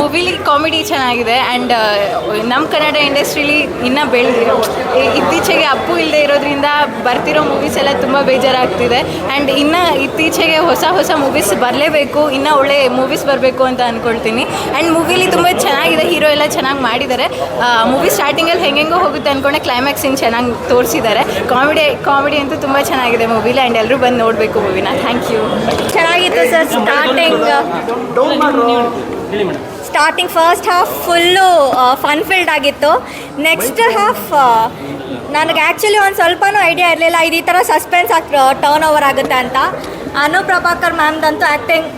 ಮೂವಿಲಿ comedy ಚೆನ್ನಾಗಿದೆ and ನಮ್ಮ ಕನ್ನಡ ಇಂಡಸ್ಟ್ರೀಲಿ ಇನ್ನೂ ಬೆಳೆದಿರೋ ಇತ್ತೀಚೆಗೆ ಅಪ್ಪು ಇಲ್ಲದೆ ಇರೋದ್ರಿಂದ ಬರ್ತಿರೋ ಮೂವೀಸ್ ಎಲ್ಲ ತುಂಬ ಬೇಜಾರಾಗ್ತಿದೆ ಆ್ಯಂಡ್ ಇನ್ನು ಇತ್ತೀಚೆಗೆ ಹೊಸ ಹೊಸ ಮೂವೀಸ್ ಬರಲೇಬೇಕು ಇನ್ನೂ ಒಳ್ಳೆ ಮೂವೀಸ್ ಬರಬೇಕು ಅಂತ ಅಂದ್ಕೊಳ್ತೀನಿ ಆ್ಯಂಡ್ ಮೂವಿಲಿ ತುಂಬ ಚೆನ್ನಾಗಿದೆ ಹೀರೋ ಎಲ್ಲ ಚೆನ್ನಾಗಿ ಮಾಡಿದ್ದಾರೆ ಮೂವಿ ಸ್ಟಾರ್ಟಿಂಗಲ್ಲಿ ಹೆಂಗೆಂಗೋ ಹೋಗುತ್ತೆ ಅಂದ್ಕೊಂಡೆ ಕ್ಲೈಮ್ಯಾಕ್ಸ್ ಹಿಂಗೆ ಚೆನ್ನಾಗಿ ತೋರಿಸಿದ್ದಾರೆ ಕಾಮಿಡಿ ಕಾಮಿಡಿ ಅಂತೂ ತುಂಬ ಚೆನ್ನಾಗಿದೆ ಮೂವಿಲಿ ಆ್ಯಂಡ್ ಎಲ್ಲರೂ ಬಂದು ನೋಡಬೇಕು ಮೂವಿನ ಥ್ಯಾಂಕ್ ಯು ಚೆನ್ನಾಗಿತ್ತು sir starting starting first half full fun filled ಆಗಿತ್ತು. ನೆಕ್ಸ್ಟ್ ಹಾಫ್ ನನಗೆ ಆ್ಯಕ್ಚುಲಿ ಒಂದು ಸ್ವಲ್ಪನೂ ಐಡಿಯಾ ಇರಲಿಲ್ಲ. ಇದು ಈ ಥರ ಸಸ್ಪೆನ್ಸ್ ಆಗಿ ಟರ್ನ್ ಓವರ್ ಆಗುತ್ತೆ ಅಂತ. ಅನು ಪ್ರಭಾಕರ್ ಮ್ಯಾಮ್ದಂತೂ ಆ್ಯಕ್ಟಿಂಗ್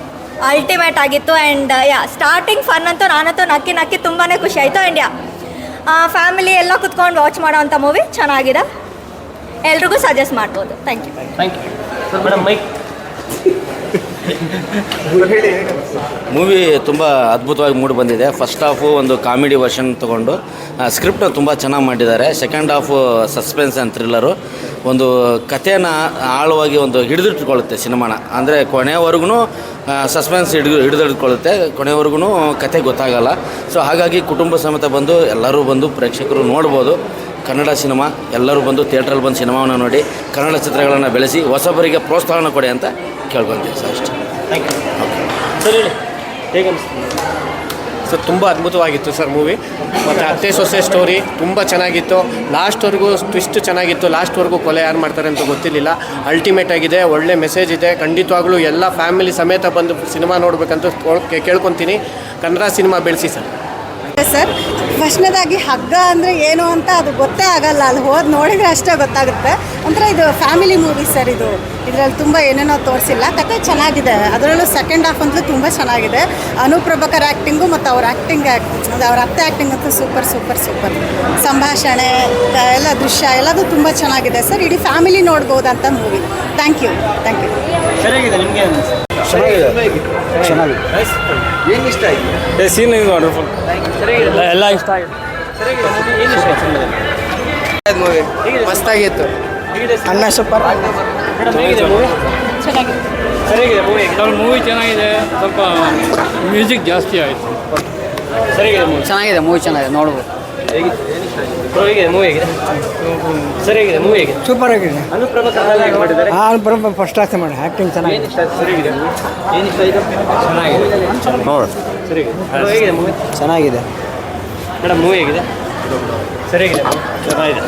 ಅಲ್ಟಿಮೇಟ್ ಆಗಿತ್ತು. ಆ್ಯಂಡ್ ಯಾ ಸ್ಟಾರ್ಟಿಂಗ್ ಫನ್ ಅಂತೂ ನಾನಂತೂ ನಕ್ಕಿ ನಕ್ಕಿ ತುಂಬಾ ಖುಷಿ ಆಯಿತು. ಆ್ಯಂಡ್ ಯಾ ಫ್ಯಾಮಿಲಿ ಎಲ್ಲ ಕುತ್ಕೊಂಡು ವಾಚ್ ಮಾಡೋ ಅಂಥ ಮೂವಿ ಚೆನ್ನಾಗಿದೆ. ಎಲ್ರಿಗೂ ಸಜೆಸ್ಟ್ ಮಾಡ್ಬೋದು. Thank you thank you madam mike movie ತುಂಬ ಅದ್ಭುತವಾಗಿ ಮೂಡಿ ಬಂದಿದೆ. ಫಸ್ಟ್ ಹಾಫು ಒಂದು ಕಾಮಿಡಿ ವರ್ಷನ್ ತೊಗೊಂಡು ಸ್ಕ್ರಿಪ್ಟ್ ತುಂಬ ಚೆನ್ನಾಗಿ ಮಾಡಿದ್ದಾರೆ. Second half suspense and thriller ಒಂದು ಕಥೆನ ಆಳವಾಗಿ ಒಂದು ಹಿಡಿದಿಟ್ಕೊಳ್ಳುತ್ತೆ ಸಿನಿಮಾನ. ಅಂದರೆ ಕೊನೆಯವರೆಗೂ ಸಸ್ಪೆನ್ಸ್ ಹಿಡಿದು ಹಿಡಿದಿಟ್ಕೊಳ್ಳುತ್ತೆ. ಕೊನೆಯವರೆಗೂ ಕತೆ ಗೊತ್ತಾಗಲ್ಲ. ಸೊ ಹಾಗಾಗಿ ಕುಟುಂಬ ಸಮೇತ ಬಂದು ಎಲ್ಲರೂ ಬಂದು ಪ್ರೇಕ್ಷಕರು ನೋಡ್ಬೋದು. ಕನ್ನಡ ಸಿನಿಮಾ, ಎಲ್ಲರೂ ಬಂದು ಥಿಯೇಟ್ರಲ್ಲಿ ಬಂದು ಸಿನಿಮಾವನ್ನು ನೋಡಿ, ಕನ್ನಡ ಚಿತ್ರಗಳನ್ನು ಬೆಳೆಸಿ, ಹೊಸಬರಿಗೆ ಪ್ರೋತ್ಸಾಹನ ಕೊಡಿ ಅಂತ ಕೇಳ್ಕೊತೀವಿ ಸರ್ ಅಷ್ಟೇ. ಥ್ಯಾಂಕ್ ಯು ಸರ್ ಹೇಳಿ ಹೇಗೆ ಅನಿಸ್ತು? ಸರ್ ತುಂಬ ಅದ್ಭುತವಾಗಿತ್ತು ಸರ್ ಮೂವಿ. ಮತ್ತು ಅತ್ತೆ ಸೊಸೆ ಸ್ಟೋರಿ ತುಂಬ ಚೆನ್ನಾಗಿತ್ತು. ಲಾಸ್ಟ್ವರೆಗೂ ಟ್ವಿಸ್ಟ್ ಚೆನ್ನಾಗಿತ್ತು. ಲಾಸ್ಟ್ವರೆಗೂ ಕೊಲೆ ಯಾರು ಮಾಡ್ತಾರೆ ಅಂತ ಗೊತ್ತಿರಲಿಲ್ಲ. ಅಲ್ಟಿಮೇಟ್ ಆಗಿದೆ ಒಳ್ಳೆ ಮೆಸೇಜ್ ಇದೆ. ಖಂಡಿತವಾಗ್ಲೂ ಎಲ್ಲ ಫ್ಯಾಮಿಲಿ ಸಮೇತ ಬಂದು ಸಿನಿಮಾ ನೋಡಬೇಕಂತ ಕೇಳ್ಕೊತೀನಿ. ಕನ್ನಡ ಸಿನಿಮಾ ಬೆಳೆಸಿ ಸರ್. ಸರ್ ಫಸ್ಟ್ನೇದಾಗಿ ಹಗ್ಗ ಅಂದರೆ ಏನು ಅಂತ ಅದು ಗೊತ್ತೇ ಆಗಲ್ಲ. ಅಲ್ಲಿ ಹೋದ್ ನೋಡಿದರೆ ಅಷ್ಟೇ ಗೊತ್ತಾಗುತ್ತೆ. ಒಂಥರ ಇದು ಫ್ಯಾಮಿಲಿ ಮೂವಿ ಸರ್ ಇದು. ಇದರಲ್ಲಿ ತುಂಬ ಏನೇನೋ ತೋರಿಸಿಲ್ಲ. ಕತೆ ಚೆನ್ನಾಗಿದೆ. ಅದರಲ್ಲೂ ಸೆಕೆಂಡ್ ಹಾಫ್ ಅಂತೂ ತುಂಬ ಚೆನ್ನಾಗಿದೆ. ಅನುಪ್ರಭಕರ್ ಪ್ರಭಾಕರ್ ಆ್ಯಕ್ಟಿಂಗು ಮತ್ತು ಅವ್ರ ಆ್ಯಕ್ಟಿಂಗ್ ಅವ್ರ ಅತ್ತೆ ಆ್ಯಕ್ಟಿಂಗ್ ಅಂತೂ ಸೂಪರ್ ಸೂಪರ್ ಸೂಪರ್ ಸಂಭಾಷಣೆ ಎಲ್ಲ ದೃಶ್ಯ ಎಲ್ಲದೂ ತುಂಬ ಚೆನ್ನಾಗಿದೆ ಸರ್. ಇಡೀ family ನೋಡ್ಬೋದಂತ movie thank you thank you ಚೆನ್ನಾಗಿದೆ ಚೆನ್ನಾಗಿದೆ. ಏನು ಇಷ್ಟ ಆಯಿತು? ಸೀನ್ ಇದು ವಂಡರ್ಫುಲ್ ಎಲ್ಲ ಇಷ್ಟ. ಆಗಿದೆ? ಮಸ್ತಾಗಿತ್ತು. ಅಣ್ಣ ಸೂಪರ್. ಮೂವಿ ಚೆನ್ನಾಗಿದೆ ಸ್ವಲ್ಪ ಮೂವಿ ಚೆನ್ನಾಗಿದೆ. ಸ್ವಲ್ಪ ಮ್ಯೂಸಿಕ್ ಜಾಸ್ತಿ ಆಯಿತು. ಸರಿಯಾಗಿದೆ ಮೂವಿ ಚೆನ್ನಾಗಿದೆ ಮೂವಿ ಚೆನ್ನಾಗಿದೆ ನೋಡ್ಬೋದು. ಹೇಗಿದೆ ಮೂವಿ ಹೇಗಿದೆ ಸರಿಯಾಗಿದೆ ಮೂವಿ ಹೇಗಿದೆ ಸೂಪರ್ ಆಗಿದೆ. ಅನುಪ್ರಭ ಹೇಗೆ ಮಾಡಿದ್ದಾರೆ? ಹಾಂ ಬರೋಬ್ಬರ ಫಸ್ಟ್ ಕ್ಲಾಸ್ ಮಾಡಿ ಆ್ಯಕ್ಟಿಂಗ್ ಚೆನ್ನಾಗಿದೆ. ಸರಿಯಾಗಿದೆ ಏನು ಇಷ್ಟ ಆಯ್ತು? ಚೆನ್ನಾಗಿದೆ. ನೋಡಿ. ಸರಿಯಾಗಿದೆ ಬ್ರೋ ಹೇಗಿದೆ ಮೂವಿ ಚೆನ್ನಾಗಿದೆ. ಮೇಡಮ್ ಮೂವಿ ಹೇಗಿದೆ? ಸರಿಯಾಗಿದೆ ಚೆನ್ನಾಗಿದೆ.